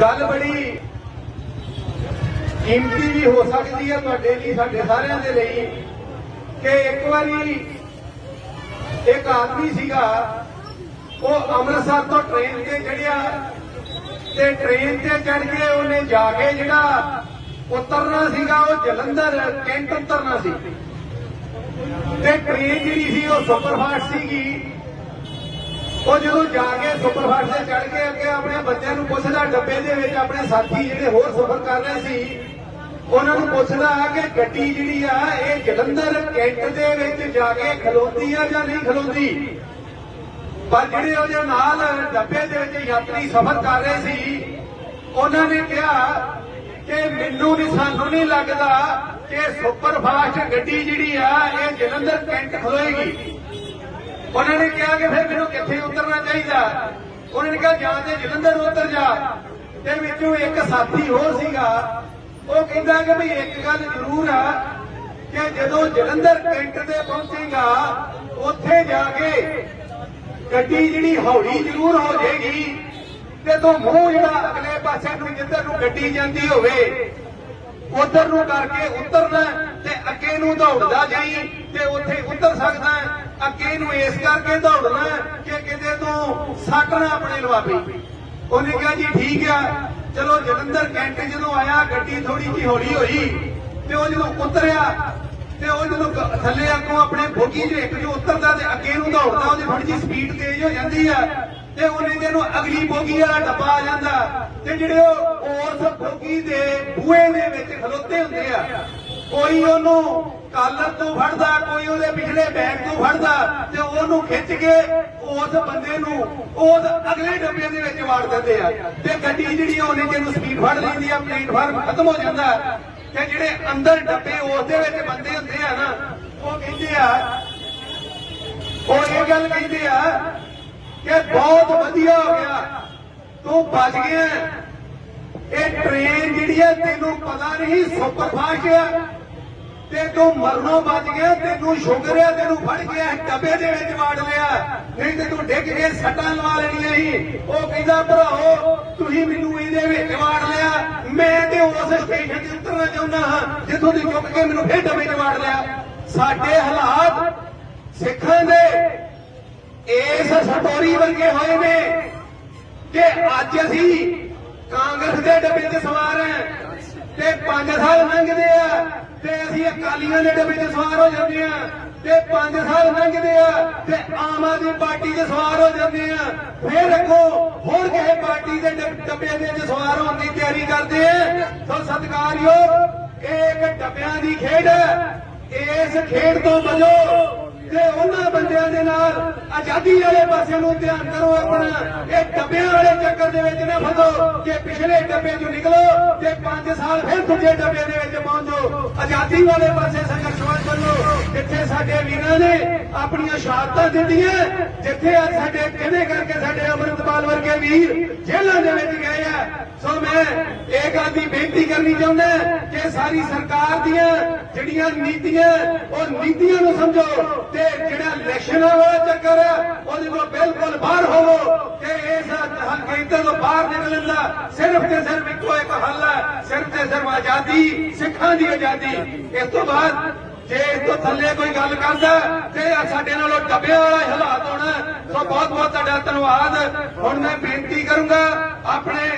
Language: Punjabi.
ਗੱਲ ਬੜੀ ਕੀਮਤੀ ਵੀ ਹੋ ਸਕਦੀ ਹੈ, ਤੁਹਾਡੇ ਲਈ, ਸਾਡੇ ਸਾਰਿਆਂ ਦੇ ਲਈ, ਕਿ ਇੱਕ ਵਾਰੀ ਇੱਕ ਆਦਮੀ ਸੀਗਾ, ਉਹ ਅੰਮ੍ਰਿਤਸਰ ਤੋਂ ਟ੍ਰੇਨ ਤੇ ਚੜਿਆ ਤੇ ਟ੍ਰੇਨ ਤੇ ਚੜ ਕੇ ਉਹਨੇ ਜਾ ਕੇ ਜਿਹੜਾ ਉਤਰਨਾ ਸੀਗਾ, ਉਹ ਜਲੰਧਰ ਕੈਂਟ ਉਤਰਨਾ ਸੀ। ਤੇ ਟ੍ਰੇਨ ਜਿਹੜੀ ਸੀ, ਉਹ ਸੁਪਰਫਾਸਟ ਸੀਗੀ। ਉਹ ਜਦੋਂ ਜਾ ਕੇ ਸੁਪਰਫਾਸਟ ਤੇ ਚੜ ਕੇ ਅੱਗੇ ਆਪਣੇ ਬੱਚਿਆਂ ਡੱਬੇ ਦੇ ਵਿੱਚ ਆਪਣੇ ਸਾਥੀ ਜਿਹੜੇ ਹੋਰ ਸਫ਼ਰ ਕਰ ਰਹੇ ਸੀ, ਉਹਨਾਂ ਨੂੰ ਪੁੱਛਦਾ ਕਿ ਗੱਡੀ ਜਿਹੜੀ ਆ, ਇਹ ਜਲੰਧਰ ਕੈਂਟ ਦੇ ਵਿੱਚ ਜਾ ਕੇ ਖਲੋਤੀ ਆ ਜਾਂ ਨਹੀਂ ਖਲੋਤੀ? ਪਰ ਜਿਹੜੇ ਉਹਦੇ ਨਾਲ ਡੱਬੇ ਦੇ ਵਿੱਚ ਯਾਤਰੀ ਸਫ਼ਰ ਕਰ ਰਹੇ ਸੀ, ਉਹਨਾਂ ਨੇ ਕਿਹਾ ਕਿ ਮੈਨੂੰ ਨਹੀਂ ਸਾਨੂੰ ਨਹੀਂ ਲੱਗਦਾ ਕਿ ਸੁਪਰਫਾਸਟ ਗੱਡੀ ਜਿਹੜੀ ਆ, ਇਹ ਜਲੰਧਰ ਕੈਂਟ ਖਲੋਏਗੀ। ਉਹਨਾਂ ਨੇ ਕਿਹਾ ਕਿ ਫਿਰ ਮੈਨੂੰ ਕਿੱਥੇ ਉਤਰਨਾ ਚਾਹੀਦਾ? ਉਹਨਾਂ ਨੇ ਕਿਹਾ, ਜਾਂ ਤੇ ਜਲੰਧਰ ਉਤਰ ਜਾ। ਤੇ ਵਿੱਚੋਂ ਇੱਕ ਸਾਥੀ ਹੋਰ ਸੀਗਾ। ਉਹ ਕਹਿੰਦਾ ਕਿ ਭਈ ਇੱਕ ਗੱਲ ਜ਼ਰੂਰ ਆ ਕਿ ਜਦੋਂ ਜਲੰਧਰ ਕੈਂਟ ਤੇ ਪਹੁੰਚੇਗਾ, ਉੱਥੇ ਜਾ ਕੇ ਗੱਡੀ ਜਿਹੜੀ ਹੌਲੀ ਜ਼ਰੂਰ ਹੋ ਜਾਏਗੀ ਤੇ ਤੂੰ ਮੂੰਹ ਜਿਹੜਾ ਅਗਲੇ ਪਾਸੇ ਨੂੰ ਜਿੱਧਰ ਨੂੰ ਗੱਡੀ ਜਾਂਦੀ ਹੋਵੇ ਉਧਰ ਨੂੰ ਕਰਕੇ ਉਤਰਨਾ ਤੇ ਅੱਗੇ ਨੂੰ ਦੌੜਦਾ ਜਾਈ ਤੇ ਉੱਥੇ ਉਤਰ ਸਕਦਾ ਅੱਗੇ ਨੂੰ ਇਸ ਕਰਕੇ ਦੌੜਨਾ ਕਿ ਕਿਤੇ ਤੋਂ ਸੱਟ ਨਾ ਆਪਣੇ ਲਵਾਵੇ ਉਹਨੇ ਕਿਹਾ, ਜੀ ਠੀਕ ਆ। ਚਲੋ ਜਲੰਧਰ ਕੈਂਟ ਜਦੋਂ ਆਇਆ, ਗੱਡੀ ਥੋੜੀ ਜਿਹੀ ਹੌਲੀ ਹੋਈ ਤੇ ਉਹ ਜਦੋਂ ਉਤਰਿਆ ਤੇ ਉਹ ਜਦੋਂ ਥੱਲੇ ਅੱਗੋਂ ਆਪਣੇ ਬੋਗੀ ਦੇ ਇੱਕ ਜੋ ਉਤਰਦਾ ਤੇ ਅੱਗੇ ਨੂੰ ਦੌੜਦਾ, ਉਹਦੀ ਥੋੜੀ ਜਿਹੀ ਸਪੀਡ ਤੇਜ਼ ਹੋ ਜਾਂਦੀ ਆ ਤੇ ਉਹਨੇ ਜਿਹਨੂੰ ਅਗਲੀ ਬੋਗੀ ਵਾਲਾ ਡੱਬਾ ਆ ਜਾਂਦਾ। ਤੇ ਜਿਹੜੇ ਉਹ ਉਸ ਦੇ ਬੂਹੇ ਦੇ ਵਿੱਚ ਖਲੋਤੇ ਹੁੰਦੇ ਆ, ਕੋਈ ਉਹਨੂੰ ਕਾਲਰ ਤੋਂ ਫੜਦਾ, ਕੋਈ ਉਹਦੇ ਪਿਛਲੇ ਬੈਗ ਤੋਂ ਫੜਦਾ ਤੇ ਉਹਨੂੰ ਖਿੱਚ ਕੇ ਉਸ ਬੰਦੇ ਨੂੰ ਉਸ ਅਗਲੇ ਡੱਬੇ ਦੇ ਵਿੱਚ ਵਾੜ ਦਿੰਦੇ ਆ। ਤੇ ਗੱਡੀ ਜਿਹੜੀ ਆ, ਉਹਨੇ ਜਿਹਨੂੰ ਸਪੀਡ ਫੜ ਲੈਂਦੀ ਆ ਪਲੇਟਫਾਰਮ ਖਤਮ ਹੋ ਜਾਂਦਾ ਤੇ ਜਿਹੜੇ ਅੰਦਰ ਡੱਬੇ ਉਸ ਦੇ ਵਿੱਚ ਬੰਦੇ ਹੁੰਦੇ ਆ ਨਾ, ਉਹ ਕਹਿੰਦੇ ਆ, ਉਹ ਇਹ ਗੱਲ ਕਹਿੰਦੇ ਆ ਕਿ ਬਹੁਤ ਵਧੀਆ ਹੋ ਗਿਆ। ਤੂੰ ਬਚ ਗਿਆ। ਇਹ ਟ੍ਰੇਨ ਜਿਹੜੀ ਹੈ ਤੈਨੂੰ ਪਤਾ ਨਹੀਂ ਸੁਪਰਫਾਸਟ ਆ ਤੇ ਤੂੰ ਮਰਨੋਂ ਬਚ ਗਿਆ, ਤੈਨੂੰ ਸ਼ੁਗਰ ਆ, ਤੈਨੂੰ ਫੜ ਗਿਆ ਡੱਬੇ ਦੇ ਵਿੱਚ ਵਾੜ ਲਿਆ। ਨਹੀਂ ਤੇ ਤੂੰ ਡਿੱਗ ਕੇ ਸੱਟਾਂ ਲਵਾ ਲੈਣੀਆਂ ਸੀ। ਉਹ ਕਹਿੰਦਾ ਭਰਾਓ ਤੁਸੀਂ ਮੈਨੂੰ ਇਹਦੇ ਵਿੱਚ ਵਾੜ ਲਿਆ। ਮੈਂ ਤੇ ਉਸ ਸਟੇਸ਼ਨ ਤੇ ਉਤਰਨਾ ਚਾਹੁੰਦਾ ਹਾਂ, ਜਿੱਥੋਂ ਦੀ ਚੁੱਕ ਕੇ ਮੈਨੂੰ ਫੇਰ ਡੱਬੇ 'ਚ ਵਾੜ ਲਿਆ। ਸਾਡੇ ਹਾਲਾਤ ਸਿੱਖਾਂ ਦੇ ਇਸ ਸਟੋਰੀ ਵਰਗੇ ਹੋਏ ਨੇ। ਕਿ ਅੱਜ ਅਸੀਂ ਕਾਂਗਰਸ ਦੇ ਡੱਬੇ 'ਚ ਸਵਾਰ ਹਾਂ ਤੇ 5 ਸਾਲ ਲੰਘਦੇ ਆ ਤੇ ਅਸੀਂ ਅਕਾਲੀਆਂ ਦੇ ਡੱਬੇ 'ਚ ਸਵਾਰ ਹੋ ਜਾਂਦੇ ਆ ਤੇ 5 ਸਾਲ ਲੰਘਦੇ ਆ ਤੇ ਆਮ ਆਦਮੀ ਪਾਰਟੀ 'ਚ ਸਵਾਰ ਹੋ ਜਾਂਦੇ ਆ। ਫੇਰ ਰੱਖੋ ਹੋਰ ਕਿਸੇ ਪਾਰਟੀ ਦੇ ਡੱਬਿਆਂ ਦੇ 'ਚ ਸਵਾਰ ਹੋਣ ਦੀ ਤਿਆਰੀ ਕਰਦੇ ਆ। ਸੋ ਸਤਿਕਾਰਯੋਗ ਇਹ ਇੱਕ ਡੱਬਿਆਂ ਦੀ ਖੇਡ ਹੈ ਇਸ ਖੇਡ ਤੋਂ ਬਚੋ ਤੇ ਉਹਨਾਂ ਬੰਦਿਆਂ ਦੇ ਨਾਲ ਆਜ਼ਾਦੀ ਵਾਲੇ ਪਾਸੇ ਨੂੰ ਧਿਆਨ ਕਰੋ ਆਪਣਾ। ਇਹ ਡੱਬਿਆਂ ਵਾਲੇ ਚੱਕਰ ਦੇ ਵਿੱਚ ਨਾ ਫਸੋ। ਕਿ ਪਿਛਲੇ ਡੱਬੇ ਚੋਂ ਨਿਕਲੋ, ਤੇ 5 ਸਾਲ ਫਿਰ ਦੂਜੇ ਡੱਬੇ ਦੇ ਵਿੱਚ ਪਹੁੰਚੋ ਆਜ਼ਾਦੀ ਵਾਲੇ ਪਾਸੇ ਸੰਘਰਸ਼ਵਾਨ ਚੱਲੋ। ਜਿੱਥੇ ਸਾਡੇ ਵੀਰਾਂ ਨੇ ਆਪਣੀਆਂ ਸ਼ਹਾਦਤਾਂ ਦਿੱਤੀਆਂ, ਜਿੱਥੇ ਅੱਜ ਸਾਡੇ ਕਿਹਨੇ ਕਰਕੇ ਸਾਡੇ ਅੰਮ੍ਰਿਤਪਾਲ ਵਰਗੇ ਵੀਰ ਜੇਲ੍ਹਾਂ ਦੇ ਵਿੱਚ ਗਏ ਆ। ਸੋ ਮੈਂ ਇਹ ਗੱਲ ਦੀ ਬੇਨਤੀ ਕਰਨੀ ਚਾਹੁੰਦਾ ਕਿ ਸਾਰੀ ਸਰਕਾਰ ਦੀਆਂ ਜਿਹੜੀਆਂ ਨੀਤੀਆਂ, ਉਹ ਨੀਤੀਆਂ ਨੂੰ ਸਮਝੋ ਤੇ ਇਲੈਕਸ਼ਨਾਂ ਵਾਲਾ ਚੱਕਰ ਹੈ, ਉਹਦੇ ਤੋਂ ਬਿਲਕੁਲ ਬਾਹਰ ਹੋਵੋ ਕਿ ਇਸ ਹਲਕੇ ਤੋਂ ਬਾਹਰ ਨਿਕਲਣ ਦਾ ਸਿਰਫ ਤੇ ਸਿਰਫ ਇੱਕੋ ਇੱਕ ਹੱਲ ਹੈ ਸਿਰਫ ਤੇ ਸਿਰਫ ਆਜ਼ਾਦੀ, ਸਿੱਖਾਂ ਦੀ ਆਜ਼ਾਦੀ। ਇਸ ਤੋਂ ਬਾਅਦ ਜੇ ਇਸ ਤੋਂ ਥੱਲੇ ਕੋਈ ਗੱਲ ਕਰਦਾ, ਤੇ ਸਾਡੇ ਨਾਲੋਂ ਡੱਬਿਆਂ ਵਾਲਾ ਹਾਲਾਤ ਹੋਣਾ ਸੋ ਬਹੁਤ ਬਹੁਤ ਤੁਹਾਡਾ ਧੰਨਵਾਦ। ਹੁਣ ਮੈਂ ਬੇਨਤੀ ਕਰੂੰਗਾ, ਆਪਣੇ